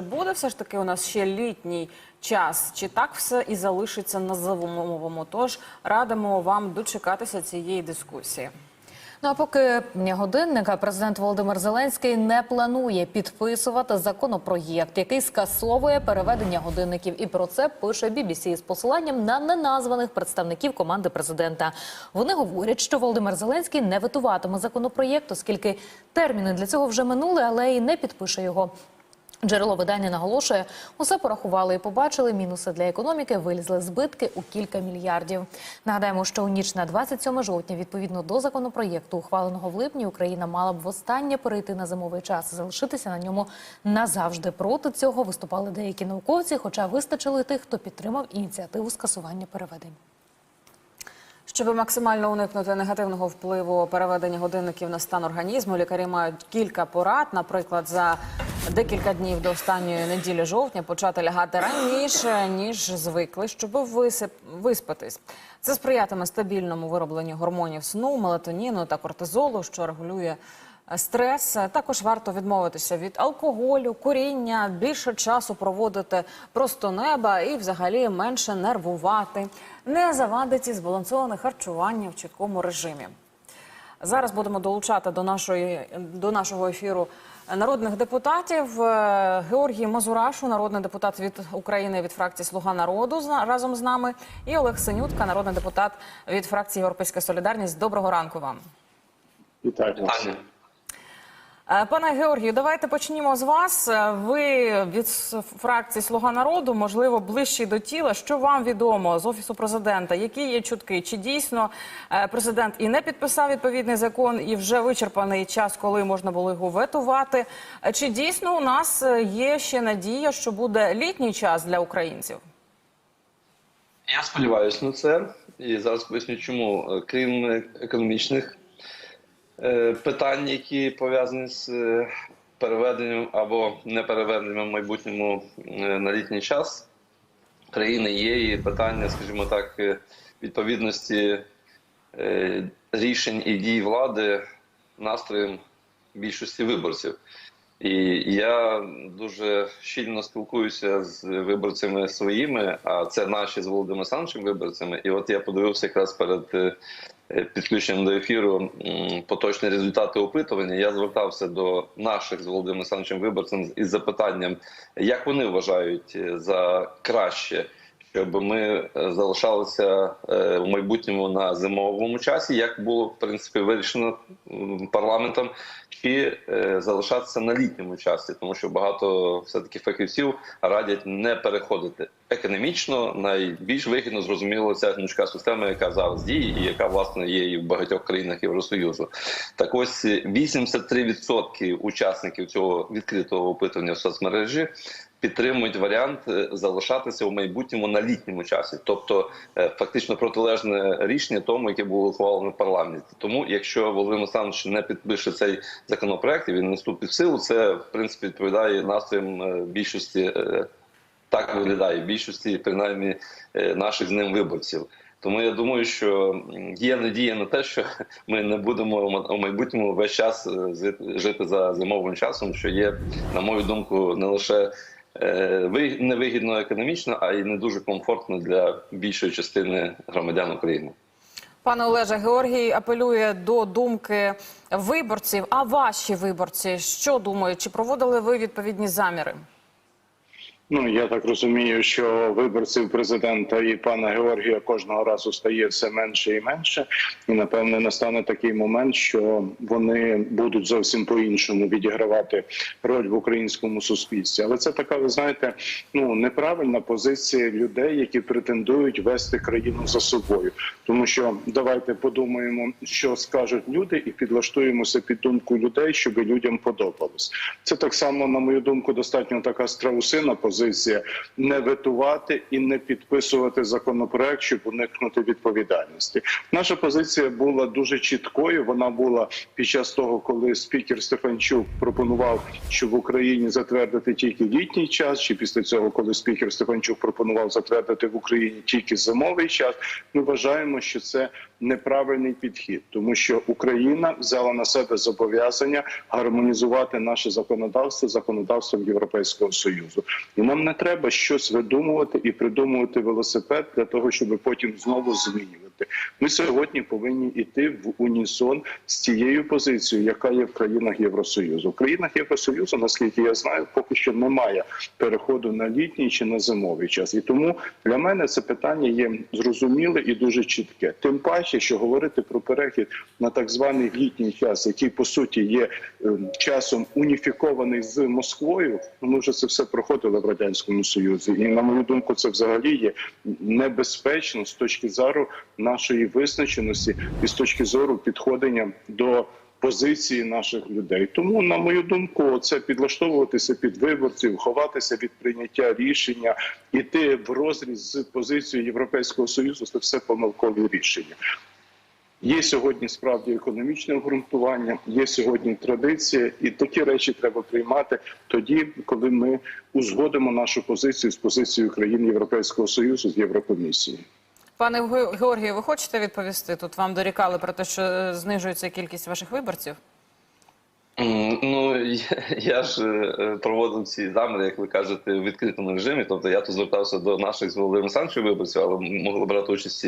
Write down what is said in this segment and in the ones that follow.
Буде все ж таки у нас ще літній час, чи так все і залишиться на зимовому? Тож радимо вам дочекатися цієї дискусії. Ну а поки годинника президент Володимир Зеленський не планує підписувати законопроєкт, який скасовує переведення годинників. І про це пише BBC з посиланням на неназваних представників команди президента. Вони говорять, що Володимир Зеленський не ветуватиме законопроєкт, оскільки терміни для цього вже минули, але й не підпише його. Джерело видання наголошує, усе порахували і побачили. Мінуси для економіки вилізли збитки у кілька мільярдів. Нагадаємо, що у ніч на 27 жовтня, відповідно до законопроєкту, ухваленого в липні, Україна мала б востаннє перейти на зимовий час, і залишитися на ньому назавжди. Проти цього виступали деякі науковці, хоча вистачили тих, хто підтримав ініціативу скасування переведень. Щоб максимально уникнути негативного впливу переведення годинників на стан організму, лікарі мають кілька порад. Наприклад, за декілька днів до останньої неділі жовтня почати лягати раніше ніж звикли, щоб висип... виспатись. Це сприятиме стабільному виробленню гормонів сну, мелатоніну та кортизолу, що регулює е, стрес. Також варто відмовитися від алкоголю, куріння, більше часу проводити просто неба і, взагалі, менше нервувати. Не завадить і збалансоване харчування в чіткому режимі. Зараз будемо долучати до нашої до нашого ефіру народних депутатів. Е, Георгій Мазурашу, народний депутат від України від фракції Слуга народу разом з нами, і Олег Синютка, народний депутат від фракції Європейська Солідарність. Доброго ранку вам. Вітаю Пане Георгію, давайте почнімо з вас. Е, Ви від фракції Слуга народу, можливо, ближчі до тіла. Що вам відомо з офісу президента? Які є чутки? Чи дійсно е, президент і не підписав відповідний закон, і вже вичерпаний час, коли можна було його ветувати? Е, Чи дійсно у нас е, є ще надія, що буде літній час для українців? Я сподіваюся на це. І зараз поясню, чому. Е, Крім е, економічних е, питань, які пов'язані з е, переведенням або непереведенням в майбутньому е, на літній час країни є і питання, скажімо так, е, відповідності е, рішень і дій влади настроєм більшості виборців. І я дуже щільно спілкуюся з виборцями своїми, а це наші з Володимиром Олександровичем виборцями. І от я подивився якраз перед е, підключенням до ефіру поточні результати опитування. Я звертався до наших з Володимиром Олександровичем виборцем із запитанням, як вони вважають е, за краще. Щоб ми е, залишалися е, в майбутньому на зимовому часі, як було в принципі вирішено парламентом, чи е, залишатися на літньому часі, тому що багато все таки фахівців радять не переходити економічно. Найбільш вигідно зрозуміло ця гнучка система, яка зараз діє, і яка власне є і в багатьох країнах Євросоюзу. Так ось е, 83% учасників цього відкритого опитування в соцмережі підтримують варіант е, залишатися у майбутньому на літньому часі, тобто е, фактично протилежне рішення тому, яке було ухвалено в парламенті. Тому, якщо Володимир Олександрович не підпише цей законопроект, і він не вступить в силу. Це в принципі відповідає настроям е, більшості. Так виглядає більшості, принаймні наших з ним виборців. Тому я думаю, що є надія на те, що ми не будемо у майбутньому весь час жити за зимовим часом, що є, на мою думку, не лише невигідно економічно, а й не дуже комфортно для більшої частини громадян України. Пане Олеже, Георгій апелює до думки виборців. А ваші виборці що думають? Чи проводили ви відповідні заміри? Ну я так розумію, що виборців президента і пана Георгія кожного разу стає все менше і менше, і напевне настане такий момент, що вони будуть зовсім по-іншому відігравати роль в українському суспільстві. Але це така, ви знаєте, ну неправильна позиція людей, які претендують вести країну за собою. Тому що давайте подумаємо, що скажуть люди, і підлаштуємося під думку людей, щоб людям подобалось. Це так само, на мою думку, достатньо така страусина позиція не ветувати і не підписувати законопроект, щоб уникнути відповідальності. Наша позиція була дуже чіткою. Вона була під час того, коли спікер Стефанчук пропонував, щоб в Україні затвердити тільки літній час, чи після цього, коли спікер Стефанчук пропонував затвердити в Україні тільки зимовий час. Ми вважаємо, що це неправильний підхід, тому що Україна взяла на себе зобов'язання гармонізувати наше законодавство законодавством Європейського союзу, і нам не треба щось видумувати і придумувати велосипед для того, щоб потім знову змінювати. Ми сьогодні повинні йти в унісон з тією позицією, яка є в країнах Євросоюзу. В країнах Євросоюзу, наскільки я знаю, поки що немає переходу на літній чи на зимовий час. І тому для мене це питання є зрозуміле і дуже чітке. Тим паче, що говорити про перехід на так званий літній час, який по суті є ем, часом уніфікований з Москвою. ну, Ми вже це все проходили в радянському союзі, і на мою думку, це взагалі є небезпечно з точки зору нашої визначеності і з точки зору підходення до позиції наших людей. Тому, на мою думку, це підлаштовуватися під виборців, ховатися від прийняття рішення, іти в розріз з позицією Європейського союзу. Це все помилкові рішення. Є сьогодні справді економічне обґрунтування, є сьогодні традиція, і такі речі треба приймати тоді, коли ми узгодимо нашу позицію з позицією країн Європейського союзу з Єврокомісією. Пане Ге- Георгію, ви хочете відповісти? Тут вам дорікали про те, що е, знижується кількість ваших виборців. Ну я, я ж е, проводив ці заміри, як ви кажете, в відкритому режимі. Тобто я тут звертався до наших з Володимиром Санчою виборців, але могли брати участь.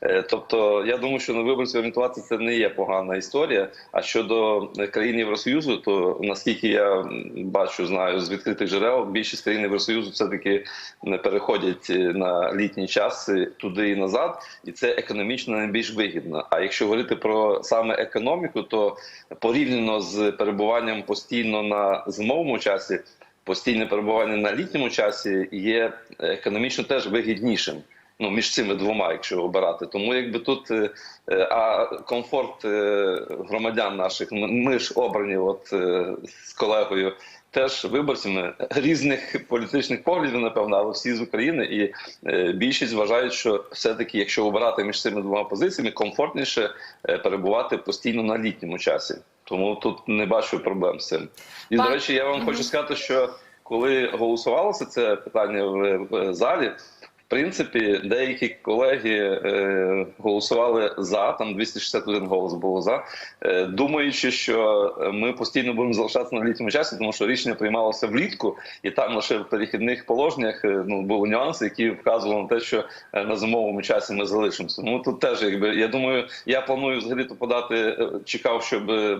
Е, Тобто, я думаю, що на виборців орієнтуватися це не є погана історія. А щодо країн Євросоюзу, то наскільки я бачу, знаю з відкритих джерел, більшість країн Євросоюзу все таки не переходять е, на літній час туди і назад, і це економічно найбільш вигідно. А якщо говорити про саме економіку, то порівняно з перебуванням постійно на зимовому часі, постійне перебування на літньому часі є економічно теж вигіднішим. Ну, між цими двома, якщо обирати, тому якби тут е, е, а комфорт е, громадян наших, ми- ж обрані, от з колегою, теж виборцями різних політичних поглядів, напевно, але всі з України, і більшість вважають, що все-таки, якщо обирати між цими двома позиціями, комфортніше перебувати постійно на літньому часі. Тому тут не бачу проблем з цим. І Пан- до речі, я вам хочу сказати, що коли голосувалося це питання в залі. Принципі, деякі колеги е, голосували за, там 261 голос було за, е, думаючи, що ми постійно будемо залишатися на літньому часі, тому що рішення приймалося влітку, і там лише в перехідних положеннях е, ну, були нюанси, які вказували на те, що е, на зимовому часі ми залишимося. Ну тут теж, якби я думаю, я планую взагалі то подати. е, Чекав, щоб е,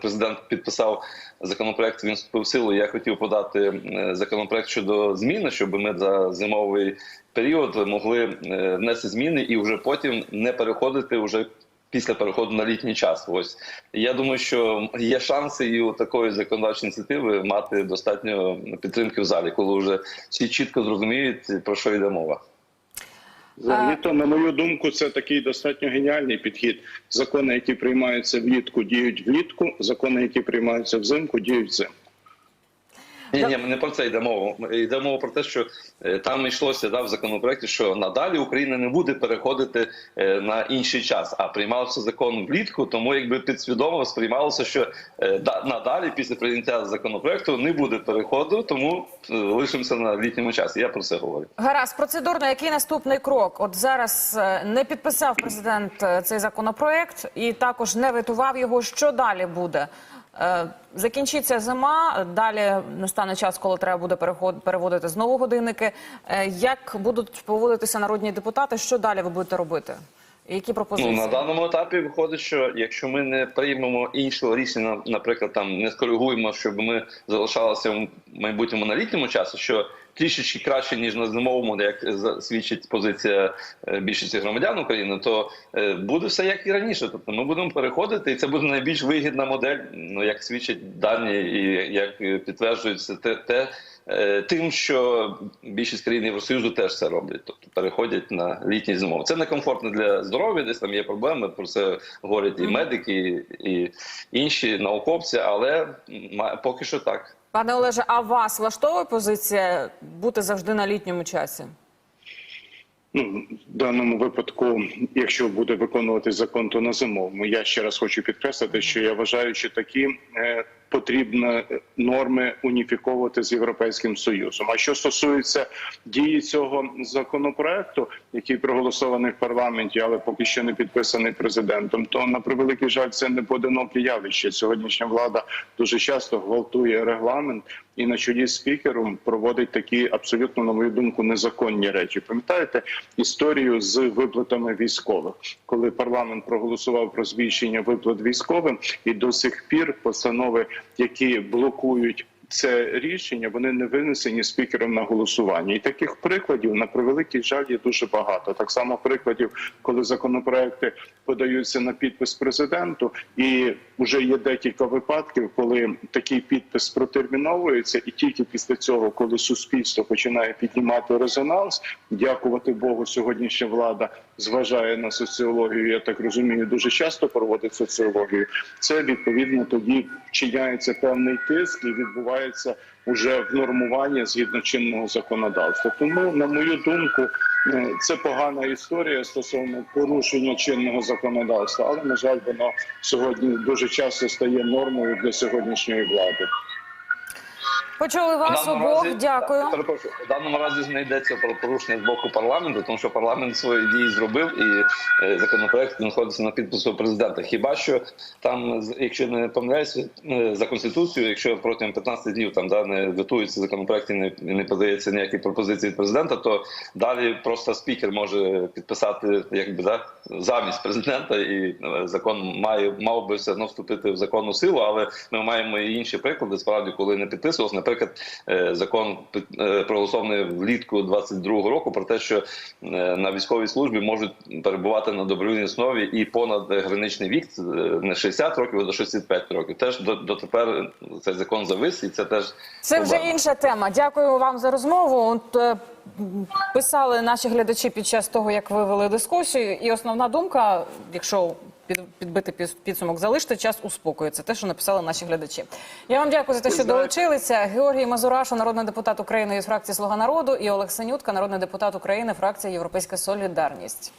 президент підписав законопроект. Він вступив в силу. Я хотів подати законопроект щодо зміни, щоб ми за зимовий період могли е, внести зміни і вже потім не переходити вже. Після переходу на літній час, ось я думаю, що є шанси і у такої законодавчої ініціативи мати достатньо підтримки в залі, коли вже всі чітко зрозуміють про що йде мова. Взагалі, то, на мою думку, це такий достатньо геніальний підхід. Закони, які приймаються влітку, діють влітку. Закони, які приймаються взимку, діють взимку. Ні, ні, ми не про це йде мова. Йде мова про те, що е, там йшлося да, в законопроекті, що надалі Україна не буде переходити е, на інший час, а приймався закон влітку, тому якби підсвідомо сприймалося, що е, да, надалі після прийняття законопроекту не буде переходу, тому лишимося на літньому часі. Я про це говорю. Гаразд, процедурно, який наступний крок? От зараз не підписав президент цей законопроект і також не ветував його. Що далі буде? Е, Закінчиться зима, далі настане час, коли треба буде переводити знову годинники. Е, Як будуть поводитися народні депутати? Що далі ви будете робити? Які Ну на даному етапі виходить, що якщо ми не приймемо іншого рішення, наприклад, там не скоригуємо, щоб ми залишалися в майбутньому на літньому часі, що трішечки краще ніж на зимовому, як свідчить позиція е, більшості громадян України, то е, буде все як і раніше. Тобто ми будемо переходити, і це буде найбільш вигідна модель, ну як свідчать дані, і як е, підтверджується те, те тим, що більшість країн Євросоюзу теж це роблять, тобто переходять на літній зимовий. Це некомфортно для здоров'я, десь там є проблеми. Про це говорять і медики, і інші науковці, але поки що так. Пане Олеже, а вас влаштовує позиція бути завжди на літньому часі? Ну, в даному випадку, якщо буде виконувати закон, то на зимовому. Я ще раз хочу підкреслити, що я вважаю, що такі е, потрібно е, норми уніфіковувати з європейським союзом. А що стосується дії цього законопроекту, який проголосований в парламенті, але поки що не підписаний президентом, то на превеликий жаль, це не поодиноке явище. Сьогоднішня влада дуже часто гвалтує регламент і на чолі з спікером проводить такі абсолютно, на мою думку, незаконні речі. Пам'ятаєте історію з виплатами військових, коли парламент проголосував про збільшення виплат військовим, і до сих пір постанови, які блокують. Це рішення вони не винесені спікером на голосування, і таких прикладів на превеликий жаль є дуже багато. Так само прикладів, коли законопроекти подаються на підпис президенту, і вже є декілька випадків, коли такий підпис протерміновується, і тільки після цього, коли суспільство починає піднімати резонанс, дякувати Богу, сьогоднішня влада зважає на соціологію. Я так розумію, дуже часто проводить соціологію. Це відповідно тоді вчиняється певний тиск і відбувається уже в нормуванні згідно чинного законодавства. Тому, на мою думку, е, це погана історія стосовно порушення чинного законодавства, але на жаль, воно сьогодні дуже часто стає нормою для сьогоднішньої влади. Почули вас обох. разі- Дякую. Перепрошую, в даному разі не йдеться про порушення з боку парламенту, тому що парламент свої дії зробив і е, законопроект знаходиться на підпису президента. Хіба що там, якщо не помиляюся, е, за конституцією, якщо протягом 15 днів там да не витується законопроект і не, не подається ніякі пропозиції від президента, то далі просто спікер може підписати якби да замість президента, і е, закон має мав би все одно вступити в законну силу. Але ми маємо і інші приклади. Справді, коли не підписувався, наприклад, е, закон е, проголосований влітку 22-го року про те, що е, на військовій службі можуть перебувати на добровільній основі і понад граничний вік не 60 років, а до 65 років. Теж до дотепер цей закон завис, і це теж Це вже проблема. інша тема. Дякую вам за розмову. Писали наші глядачі під час того, як ви вели дискусію. І основна думка, якщо під, підбити підсумок, залиште час у спокою. Це те, що написали наші глядачі. Я вам дякую за те, що долучилися. Георгій Мазурашу, народний депутат України із фракції Слуга народу, і Олег Синютка, народний депутат України, фракція Європейська Солідарність.